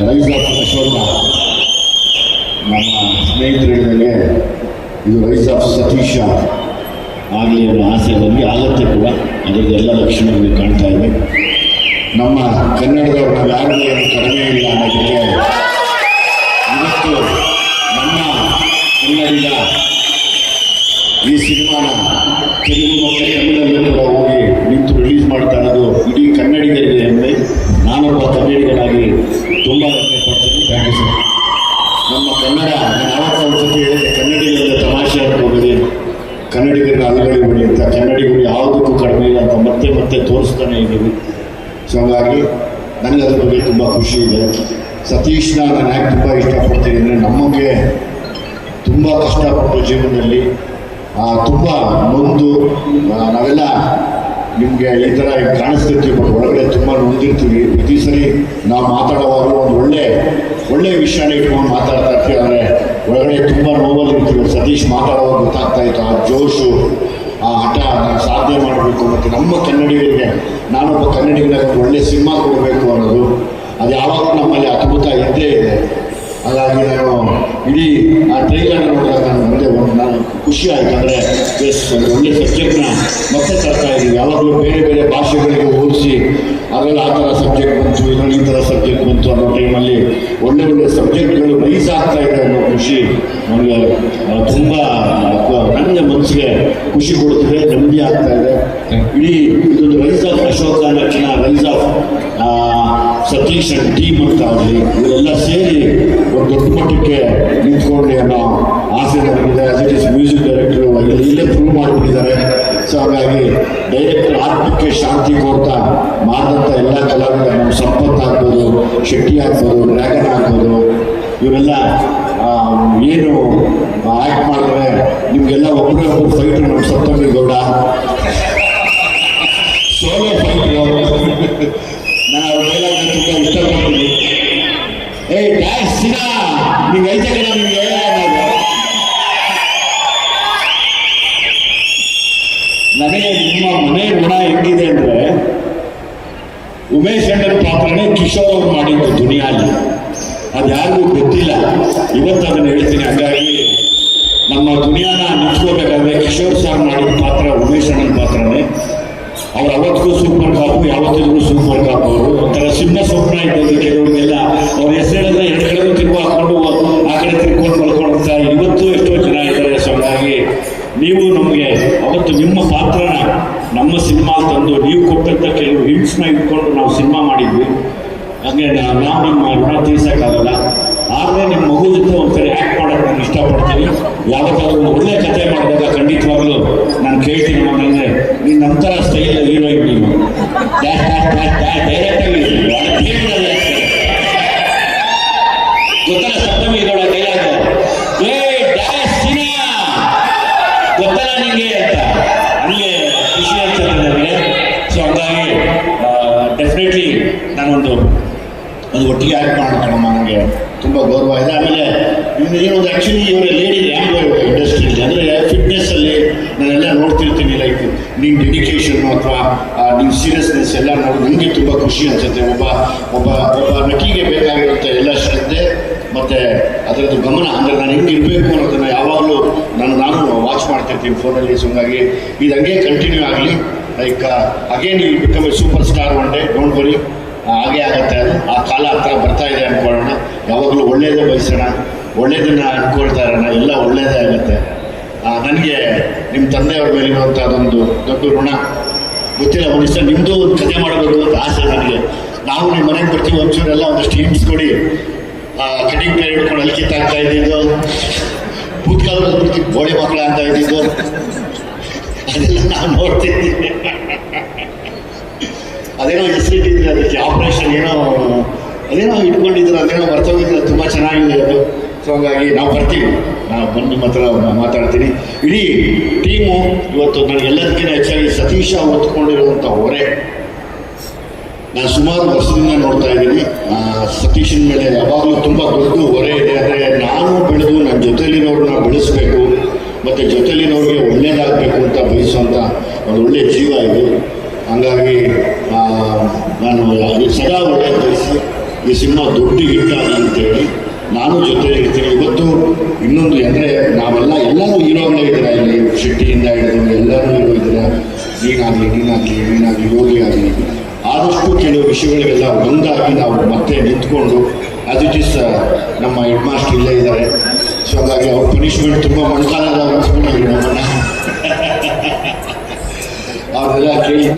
ಅಶೋಕ ನಮ್ಮ ಸ್ನೇಹಿತರು ಹೇಳಿದಂಗೆ ಇದು ರೈಸ್ ಆಫ್ ಸತೀಶ ಆಗಲಿ ಅನ್ನೋ ಆಸೆ ಬಂದು ಆಗತ್ತೆ ಕೂಡ. ಅದರದ್ದು ಎಲ್ಲ ಲಕ್ಷಣಗಳು ಕಾಣ್ತಾ ಇದೆ ನಮ್ಮ ಕನ್ನಡದ ನಾವು ಕಡಿಮೆ ಇಲ್ಲ ಅನ್ನೋದಕ್ಕೆ ಇವತ್ತು ನಮ್ಮ ಕನ್ನಡಿಗ ಈ ಸಿನಿಮಾನ ತೆಲುಗು ಯಾವುದಕ್ಕೂ ಕಡಿಮೆ ಇಲ್ಲ ಅಂತ ಮತ್ತೆ ಮತ್ತೆ ತೋರಿಸ್ತಾನೆ ಇದ್ದೀವಿ. ಸೊ ಹಾಗಾಗಿ ನನಗೆ ಅದ್ರ ಬಗ್ಗೆ ತುಂಬ ಖುಷಿ ಇದೆ. ಸತೀಶ್ನ ನಾನು ಯಾಕೆ ತುಂಬ ಇಷ್ಟಪಡ್ತೀನಿ ಅಂದರೆ ನಮಗೆ ತುಂಬ ಕಷ್ಟಪಟ್ಟು ಜೀವನದಲ್ಲಿ ತುಂಬ ನೊಂದು ನಾವೆಲ್ಲ ನಿಮಗೆ ಈ ಥರ ಕಾಣಿಸ್ತಿರ್ತೀವಿ, ಬಟ್ ಒಳಗಡೆ ತುಂಬ ನೊಂದಿರ್ತೀವಿ. ಪ್ರತಿ ಸರಿ ನಾವು ಮಾತಾಡುವಾಗಲೂ ಒಂದು ಒಳ್ಳೆ ಒಳ್ಳೆ ವಿಷಯನ ಇಟ್ಕೊಂಡು ಮಾತಾಡ್ತಾ ಇರ್ತೀವಿ. ಅಂದರೆ ಒಳಗಡೆ ತುಂಬ ನೋವಲ್ಲಿ ಇರ್ತೀವಿ ಸತೀಶ್ ಮಾತಾಡುವಾಗ ಗೊತ್ತಾಗ್ತಾ ಇತ್ತು, ಆ ಜೋಶು ಆ ಹಠ ನಾನು ಸಾಧನೆ ಮಾಡಬೇಕು ಮತ್ತು ನಮ್ಮ ಕನ್ನಡಿಗರಿಗೆ, ನಾನೊಬ್ಬ ಕನ್ನಡಿಗನಾಗ ಒಳ್ಳೆಯ ಒಳ್ಳೆ ಸಿನಿಮಾ ಕೊಡಬೇಕು ಅನ್ನೋದು, ಅದು ಯಾವಾಗಲೂ ನಮ್ಮಲ್ಲಿ ಅದ್ಭುತ ಇದ್ದೇ ಇದೆ. ಹಾಗಾಗಿ ನಾನು ಇಡೀ ಆ ಟ್ರೈಲರ್ ನೋಡಿದಾಗ ನಾನು ಮುಂದೆ ಒಂದು ನಾನು ಖುಷಿ ಆಯ್ತು. ಅಂದರೆ ಎಸ್ ಒಂದು ಒಳ್ಳೆ ಸಬ್ಜೆಕ್ಟ್ನ ಮತ್ತೆ ತರ್ತಾ ಇದ್ದೀವಿ. ಯಾವಾಗಲೂ ಬೇರೆ ಬೇರೆ ಭಾಷೆಗಳಿಗೆ ಹೋಲಿಸಿ, ಅದರಲ್ಲಿ ಆ ಥರ ಸಬ್ಜೆಕ್ಟ್ ಬಂತು ಇದರಲ್ಲಿ ಈ ಥರ ಸಬ್ಜೆಕ್ಟ್ ಬಂತು ಅನ್ನೋ ಟೈಮಲ್ಲಿ ಒಳ್ಳೆ ಒಳ್ಳೆ ಸಬ್ಜೆಕ್ಟ್ಗಳು ರೈಸ್ ಆಗ್ತಾ ಇದೆ ಅನ್ನೋ ಖುಷಿ ನನಗೆ ತುಂಬ ನನ್ನ ಮನಸ್ಸಿಗೆ ಖುಷಿ ಕೊಡ್ತಿದೆ ನೆಮ್ಮದಿ ಆಗ್ತಾ ಇದೆ. ಇಡೀ ಇದೊಂದು ರೈಸ್ ಆಫ್ ಅಶೋಕ ಲಕ್ಷಣ rise of Satish and team ಅಂತ ಆಗಲಿ ಇವೆಲ್ಲ ಸೇರಿ ಒಂದು ದೊಡ್ಡ ಮಟ್ಟಕ್ಕೆ ನಿಂತ್ಕೊಂಡು ಅನ್ನೋ ಆಸೆ ನನಗಿದೆ. As it is music director ಇಲ್ಲಿ ಪ್ರೂವ್ ಮಾಡಿಬಿಟ್ಟಿದ್ದಾರೆ. ಸೊ ಹಾಗಾಗಿ ಡೈರೆಕ್ಟರ್ ಆತ್ಮಕ್ಕೆ ಶಾಂತಿ ಕೊಡ್ತಾ ಮಾಡಿದಂಥ ಎಲ್ಲ ಕಲಾವಿದ ನಮ್ಮ ಸಂಪತ್ ಆಗ್ಬೋದು ಶೆಟ್ಟಿ ಆಗ್ಬೋದು ಡ್ರ್ಯಾಗನ್ ಆಗ್ಬೋದು. ಇವರೆಲ್ಲ ಏನು ಒಬ್ಬರೇ ಫೈಟ್ ನಮ್ಮ ಸಪ್ತಮಿ ಗೌಡ ಸೋಲೋ ಫೈಟ್ ನಾನು ಅವ್ರ ಡೈಲಾಗ್ ತುಂಬ ಇಷ್ಟಪಡ್ತೀನಿ ಏ ಡ್ಯಾನ್ಸ್ ಸಿನ ನಿಂಗೆ ಐತೆ ಕಣ ನಿಮಗೆ ನನಗೆ ನಿಮ್ಮ ಮನೆ ಗುಣ ಹೆಂಗಿದೆ ಅಂದರೆ ಉಮೇಶ್ ಅಣ್ಣನ ಪಾತ್ರನೇ ಕಿಶೋರ್ ಅವ್ರು ಮಾಡಿದ್ದು ದುನಿಯಾಲಿ ಅದು ಯಾರಿಗೂ ಗೊತ್ತಿಲ್ಲ ಇವತ್ತು ಅದನ್ನು ಹೇಳ್ತೀನಿ ಹಾಗಾಗಿ ನಮ್ಮ ದುನಿಯಾನ ನಿಂತ್ಕೋಬೇಕಾದ್ರೆ ಕಿಶೋರ್ ಸಾರ್ ಮಾಡಿದ ಪಾತ್ರ, ಉಮೇಶ್ ಅಣ್ಣನ ಪಾತ್ರನೇ. ಅವ್ರು ಅವತ್ತಿಗೂ ಸೂಪರ್ ಕಾಪು ಯಾವತ್ತಿದ್ರು ಸೂಪರ್ ಕಾಪ್ ಅವರು. ಒಂಥರ ಸಿಂಹ ಸ್ವಪ್ನ ಇದ್ದದ್ದು ಕೆಲವೊಮ್ಮೆಲ್ಲ ಅವ್ರ ಹೆಸರು ಹೇಳಿದ್ರೆ ಎರಡು ಕಡೆಗೂ ತಿರುಗು ಹಾಕೊಂಡು ಆ ಕಡೆ ತಿರ್ಕೊಂಡು ಮಲ್ಕೊಂಡು ಅಂತ ಇವತ್ತು ಎಷ್ಟೋ ಜನ ಇದ್ದಾರೆ ಸೊ ನೀವು ನಮಗೆ ಅವತ್ತು ನಿಮ್ಮ ಪಾತ್ರನ, ನಮ್ಮ ಸಿನಿಮಾ ತಂದು ನೀವು ಕೊಟ್ಟಂತ ಕೆಲವು ಹಿಂಟ್ಸ್ನ ಇಟ್ಕೊಂಡು ನಾವು ಸಿನಿಮಾ ಮಾಡಿದ್ವಿ. ಹಾಗೆ ನಾವು ನಿಮ್ಮ ಋಣ ತೀರ್ಸೋಕ್ಕಾಗಲ್ಲ. ಆದರೆ ನಿಮ್ಮ ಮಗು ಜೊತೆ ಒಂದ್ಸರಿ ಆ್ಯಕ್ಟ್ ಮಾಡೋಕೆ ನಾನು ಇಷ್ಟಪಡ್ತೀನಿ. ಯಾವತ್ತಾದ್ರೂ ಒಂದು ಒಳ್ಳೆ ಕತೆ ಮಾಡಿದಾಗ ಖಂಡಿತವಾಗಲೂ ನಾನು ಕೇಳ್ತೀನಿ ನನಗೆ ನೀನು ನಂತರ ಸ್ಟೈಲ್ ಹೀರೋಯಿನ್ ನೀವು. ಗೊತ್ತಲ್ಲ ಡೈಲಾಗ್ ಏ ಡ್ಯಾಶ್ ಗೊತ್ತಲ್ಲ ನಿಮಗೆ ಅಂತ. ಖುಷಿ ನನಗೆ. ಸೊ ಡೆಫಿನೆಟ್ಲಿ ನಾನೊಂದು ಅದು ಒಟ್ಟಿಗೆ ಆ್ಯಕ್ಟ್ ಕಣಮ್ಮ ನನಗೆ ತುಂಬ ಗೌರವ ಇದೆ. ಆಮೇಲೆ ಏನು ಏನೊಂದು ಆ್ಯಕ್ಚುಲಿ ಇವರ ಲೇಡಿ ರ್ಯಾಂಬೋ ಇಂಡಸ್ಟ್ರಿಯಲ್ಲಿ ಅಂದರೆ ಫಿಟ್ನೆಸ್ಸಲ್ಲಿ ನಾನೆಲ್ಲ ನೋಡ್ತಿರ್ತೀನಿ ಲೈಕ್ ನಿಮ್ಮ ಡೆಡಿಕೇಶನ್ ಅಥವಾ ನಿಮ್ಮ ಸೀರಿಯಸ್ನೆಸ್ ಎಲ್ಲ ನೋಡಿ. ನನಗೆ ತುಂಬ ಖುಷಿ ಅನಿಸುತ್ತೆ. ಒಬ್ಬ ಒಬ್ಬ ಒಬ್ಬ ನಟಿಗೆ ಬೇಕಾಗಿರುವಂಥ ಎಲ್ಲ ಶ್ರದ್ಧೆ ಮತ್ತು ಅದರದ್ದು ಗಮನ. ಅಂದರೆ ನಾನು ಹೆಂಗೆ ಇರಬೇಕು ಅನ್ನೋದನ್ನು ಯಾವಾಗಲೂ ನಾನು ನಾನು ವಾಚ್ ಮಾಡ್ತಿರ್ತೀನಿ ಫೋನಲ್ಲಿ ಹಂಗಾಗಿ ಇದು ಹಂಗೆ ಕಂಟಿನ್ಯೂ ಆಗಲಿ. Like again you become a superstar one day don't worry ಹಾಗೆ ಆಗುತ್ತೆ. ಆ ಕಾಲ ಹತ್ರ ಬರ್ತಾ ಇದೆ ಅಂದ್ಕೊಳ್ಳೋಣ ಯಾವಾಗಲೂ ಒಳ್ಳೇದೇ ಬಯಸೋಣ. ಒಳ್ಳೇದನ್ನ ಅನ್ಕೊಳ್ತಾ ಇರೋಣ. ಎಲ್ಲ ಒಳ್ಳೇದೇ ಆಗುತ್ತೆ. ನನಗೆ ನಿಮ್ಮ ತಂದೆಯವ್ರ ಮೇಲಿರುವಂಥ ಅದೊಂದು ದೊಡ್ಡ ಋಣ. ಗೊತ್ತಿಲ್ಲ ಮನುಷ್ಯ ನಿಮ್ಮದು ಒಂದು ಕಥೆ ಮಾಡಬೇಕು ಅಂತ ಆಸೆ ನನಗೆ. ನಾವು ನಿಮ್ಮ ಮನೆಗೆ ಬರ್ತೀವಿ ಒಂಚೂರೆಲ್ಲ ಒಂದಷ್ಟು ಹಿಂಟ್ಸ್ ಕೊಡಿ. ಕಟಿಂಗ್ ಪ್ಲೇಟ್ ಹಿಡ್ಕೊಂಡು ಅಲ್ಲಿ ಕಿತ್ತಾಗ್ತಾ ಇದ್ದಿದ್ದು. ಭೂತ್ಕಾಲದಲ್ಲಿ ಬರ್ತೀವಿ. ಗೋಡೆ ಮಕ್ಕಳ ಅಂತ ಇದ್ದಿದ್ದು. ಅದೆಲ್ಲ ನಾನು ನೋಡ್ತಿದ್ದೀವಿ ಅದೇನೋ ಹೆಸರಿಟ್ಟಿದ್ರೆ ಅದಕ್ಕೆ ಆಪರೇಷನ್ ಏನೋ, ಅದೇನೋ ಇಟ್ಕೊಂಡಿದ್ರು, ಅದೇನೋ ಬರ್ತೋಗಿದ್ರೆ ತುಂಬ ಚೆನ್ನಾಗಿದೆ ಅದು. ಸೊ ಹಾಗಾಗಿ ನಾವು ಬರ್ತೀವಿ. ನಾನು ಬಂದು ನಿಮ್ಮ ಹತ್ರ ಮಾತಾಡ್ತೀನಿ. ಇಡೀ ಟೀಮು ಇವತ್ತು ನನಗೆಲ್ಲದಕ್ಕಿಂತ ಹೆಚ್ಚಾಗಿ ಸತೀಶ ಹೊತ್ಕೊಂಡಿರುವಂಥ ಹೊರೆ. ನಾನು ಸುಮಾರು ವರ್ಷದಿಂದ ನೋಡ್ತಾ ಇದ್ದೀನಿ. ಸತೀಶನ ಮೇಲೆ ಯಾವಾಗಲೂ ತುಂಬ ದೊಡ್ಡ ಹೊರೆ ಇದೆ. ಅಂದರೆ ನಾನು ಬೆಳೆದು ನನ್ನ ಜೊತೆಲಿರೋರನ್ನ ಬೆಳೆಸಬೇಕು, ಮತ್ತು ಜೊತೆಲಿರೋರಿಗೆ ಒಳ್ಳೆಯದಾಗಬೇಕು ಅಂತ ಬಯಸುವಂಥ ಒಂದು ಒಳ್ಳೆಯ ಜೀವ ಇದು. ಹಂಗಾಗಿ ನಾನು ಸದಾ ಒಳ್ಳೆಯ ಕೆಲಸ ಈ ಸಿನಿಮಾ ದೊಡ್ಡ ಹಿಟ್ ಅಂತೇಳಿ ನಾನು ಜೊತೆ ಇರ್ತೀನಿ. ಇವತ್ತು ಇನ್ನೊಂದು ಅಂದರೆ ನಾವೆಲ್ಲ ಎಲ್ಲರೂ ಹೀರೋಗಳೇ ಇದ್ದೀರಾ ಇಲ್ಲಿ? ಶೆಟ್ಟಿಯಿಂದ ಹಿಡಿದು ಎಲ್ಲರೂ ಹೀರೋ ಇದ್ದಾರೆ? ನೀನಾಗಲಿ ನೀನಾಗಲಿ ನೀನಾಗಲಿ, ಯೋಗಿ ಆಗಲಿ. ಆದಷ್ಟು ಕೆಲವು ವಿಷಯಗಳಿಗೆಲ್ಲ ಒಂದಾಗಿ ನಾವು ಮತ್ತೆ ನಿಂತ್ಕೊಂಡು ಅದು ಇಟ್ ನಮ್ಮ ಹೆಡ್ ಮಾಸ್ಟರ್ ಇಲ್ಲೇ ಇದ್ದಾರೆ. ಸೊ ಹಾಗಾಗಿ ಅವ್ರ ಪನಿಷ್ಮೆಂಟ್ ತುಂಬ ಮಣ್ಕಾಲದ ಅನ್ಸ್ಕೊಂಡಿದ್ರು ನಮ್ಮನ್ನ. ಕೇಳಿ